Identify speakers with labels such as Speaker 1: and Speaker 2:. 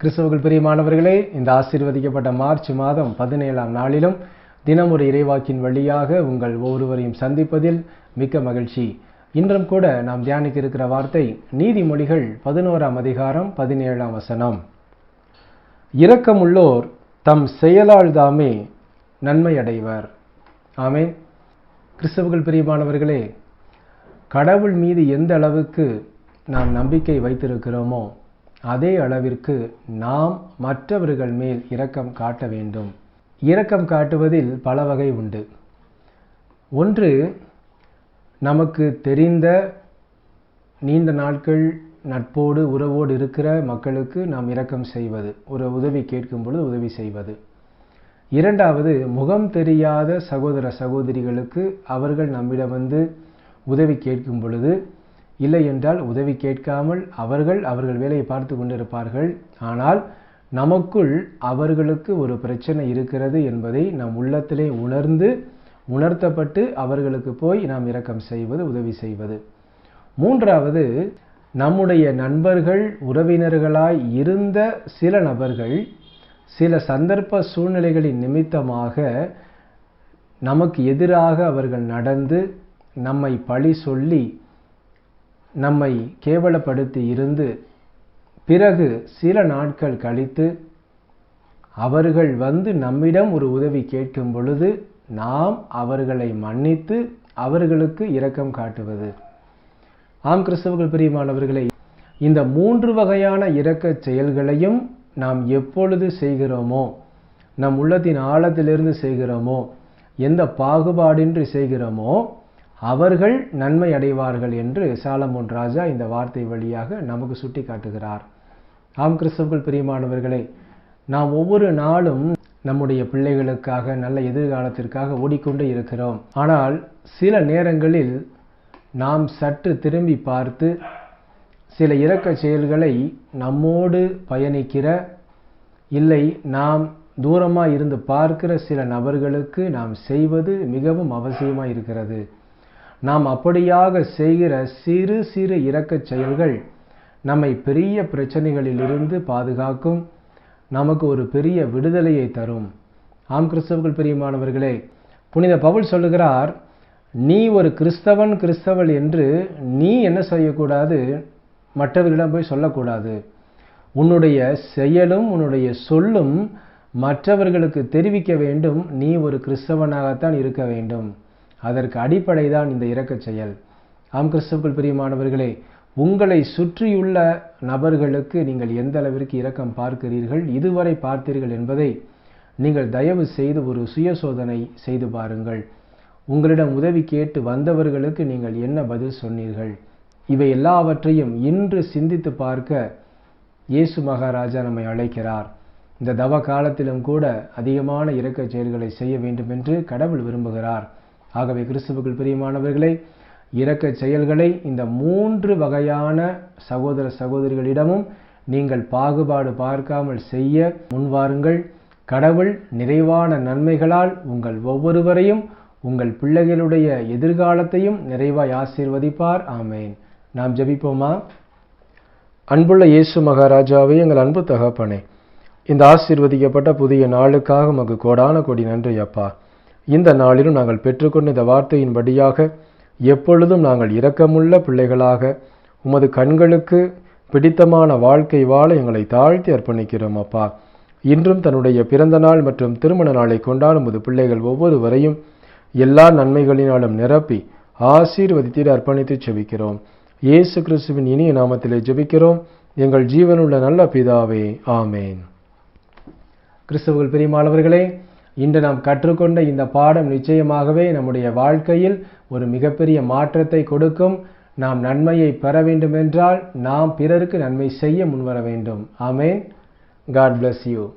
Speaker 1: கிறிஸ்தவர்கள் பிரியமானவர்களே இந்த ஆசீர்வதிக்கப்பட்ட மார்ச் மாதம் பதினேழாம் நாளிலும் தினம் ஒரு இறைவாக்கின் வழியாக உங்கள் ஒவ்வொருவரையும் சந்திப்பதில் மிக்க மகிழ்ச்சி. இன்றும் கூட நாம் தியானிக்க இருக்கிற வார்த்தை நீதிமொழிகள் பதினோராம் அதிகாரம் பதினேழாம் வசனம். இரக்கமுள்ளோர் தம் செயலால் தாமே நன்மை அடைவர் ஆமென். கிறிஸ்தவர்கள் பிரியமானவர்களே கடவுள் மீது எந்த அளவுக்கு நாம் நம்பிக்கை வைத்திருக்கிறோமோ அதே அளவிற்கு நாம் மற்றவர்கள் மேல் இரக்கம் காட்ட வேண்டும். இரக்கம் காட்டுவதில் பல வகை உண்டு. ஒன்று நமக்கு தெரிந்த நீண்ட நாட்கள் நட்போடு உறவோடு இருக்கிற மக்களுக்கு நாம் இரக்கம் செய்வது ஒரு உதவி கேட்கும் பொழுது உதவி செய்வது. இரண்டாவது முகம் தெரியாத சகோதர சகோதரிகளுக்கு அவர்கள் நம்மிடம் வந்து உதவி கேட்கும் பொழுது இல்லை என்றால் உதவி கேட்காமல் அவர்கள் அவர்கள் வேலையை பார்த்து கொண்டிருப்பார்கள். ஆனால் நமக்குள் அவர்களுக்கு ஒரு பிரச்சனை இருக்கிறது என்பதை நம் உள்ளத்திலே உணர்ந்து உணர்த்தப்பட்டு அவர்களுக்கு போய் நாம் இரக்கம் செய்வது உதவி செய்வது. மூன்றாவது நம்முடைய நண்பர்கள் உறவினர்களாய் இருந்த சில நபர்கள் சில சந்தர்ப்ப சூழ்நிலைகளின் நிமித்தமாக நமக்கு எதிராக அவர்கள் நடந்து நம்மை பழி சொல்லி நம்மை கேவலப்படுத்தி இருந்து பிறகு சில நாட்கள் கழித்து அவர்கள் வந்து நம்மிடம் ஒரு உதவி கேட்கும் பொழுது நாம் அவர்களை மன்னித்து அவர்களுக்கு இரக்கம் காட்டுவது. ஆம் கிறிஸ்தவர்கள் பிரியமானவர்களை இந்த மூன்று வகையான இரக்க செயல்களையும் நாம் எப்பொழுது செய்கிறோமோ நம் உள்ளத்தின் ஆழத்திலிருந்து செய்கிறோமோ எந்த பாகுபாடின்றி செய்கிறோமோ அவர்கள் நன்மை அடைவார்கள் என்று சாலமோன் ராஜா இந்த வார்த்தை வழியாக நமக்கு சுட்டி காட்டுகிறார் ஆம் கிறிஸ்தவர்கள் பிரியமானவர்களே நாம் ஒவ்வொரு நாளும் நம்முடைய பிள்ளைகளுக்காக நல்ல எதிர்காலத்திற்காக ஓடிக்கொண்டே இருக்கிறோம். ஆனால் சில நேரங்களில் நாம் சற்று திரும்பி பார்த்து சில இரக்க செயல்களை நம்மோடு பயணிக்கிற இல்லை நாம் தூரமாக இருந்து பார்க்கிற சில நபர்களுக்கு நாம் செய்வது மிகவும் அவசியமாக இருக்கிறது. நாம் அப்படியாக செய்கிற சிறு சிறு இரக்கச் செயல்கள் நம்மை பெரிய பிரச்சனைகளிலிருந்து பாதுகாக்கும் நமக்கு ஒரு பெரிய விடுதலையை தரும். ஆம் கிறிஸ்தவர்கள் பிரியமானவர்களே புனித பவுல் சொல்லுகிறார் நீ ஒரு கிறிஸ்தவன் கிறிஸ்தவள் என்று நீ என்ன செய்யக்கூடாது? மற்றவர்களிடம் போய் சொல்லக்கூடாது. உன்னுடைய செயலும் உன்னுடைய சொல்லும் மற்றவர்களுக்கு தெரிவிக்க வேண்டும். நீ ஒரு கிறிஸ்தவனாகத்தான் இருக்க வேண்டும். அதற்கு அடிப்படை தான் இந்த இறக்க செயல். ஆம் கிறிஸ்தவர்கள் பிரியமானவர்களே உங்களை சுற்றியுள்ள நபர்களுக்கு நீங்கள் எந்த அளவிற்கு இரக்கம் பார்க்கிறீர்கள் இதுவரை பார்த்தீர்கள் என்பதை நீங்கள் தயவு செய்து ஒரு சுய சோதனை செய்து பாருங்கள். உங்களிடம் உதவி கேட்டு வந்தவர்களுக்கு நீங்கள் என்ன பதில் சொன்னீர்கள்? இவை எல்லாவற்றையும் இன்று சிந்தித்து பார்க்க இயேசு மகாராஜா நம்மை அழைக்கிறார். இந்த தவ காலத்திலும் கூட அதிகமான இரக்கச் செயல்களை செய்ய வேண்டும் என்று கடவுள் விரும்புகிறார். ஆகவே கிறிஸ்துவுக்குள் பிரியமானவர்களை இரக்க செயல்களை இந்த மூன்று வகையான சகோதர சகோதரிகளிடமும் நீங்கள் பாகுபாடு பார்க்காமல் செய்ய முன்வாருங்கள். கடவுள் நிறைவான நன்மைகளால் உங்கள் ஒவ்வொருவரையும் உங்கள் பிள்ளைகளுடைய எதிர்காலத்தையும் நிறைவாய் ஆசீர்வதிப்பார். ஆமேன். நாம் ஜபிப்போமா? அன்புள்ள இயேசு மகாராஜாவே எங்கள் அன்பு தகப்பனே இந்த ஆசீர்வதிக்கப்பட்ட புதிய நாளுக்காக உமக்கு கோடான கொடி நன்றி அப்பா. இந்த நாளிலும் நாங்கள் பெற்றுக்கொண்ட இந்த வார்த்தையின்படியாக எப்பொழுதும் நாங்கள் இரக்கமுள்ள பிள்ளைகளாக உமது கண்களுக்கு பிடித்தமான வாழ்க்கை வாழ எங்களை தாழ்த்தி அர்ப்பணிக்கிறோம் அப்பா. இன்றும் தன்னுடைய பிறந்த நாள் மற்றும் திருமண நாளை கொண்டாடும் உமது பிள்ளைகள் ஒவ்வொருவரையும் எல்லா நன்மைகளினாலும் நிரப்பி ஆசீர்வதித்திட அர்ப்பணித்து ஜெபிக்கிறோம் இயேசு கிறிஸ்துவின் இனிய நாமத்திலே ஜெபிக்கிறோம். எங்கள் ஜீவனுள்ள நல்ல பிதாவே ஆமேன். கிறிஸ்துவர்கள் பெரியமானவர்களே இன்று நாம் கற்றுக்கொண்ட இந்த பாடம் நிச்சயமாகவே நம்முடைய வாழ்க்கையில் ஒரு மிகப்பெரிய மாற்றத்தை கொடுக்கும். நாம் நன்மையை பெற வேண்டுமென்றால் நாம் பிறருக்கு நன்மை செய்ய முன்வர வேண்டும். ஆமேன். God bless you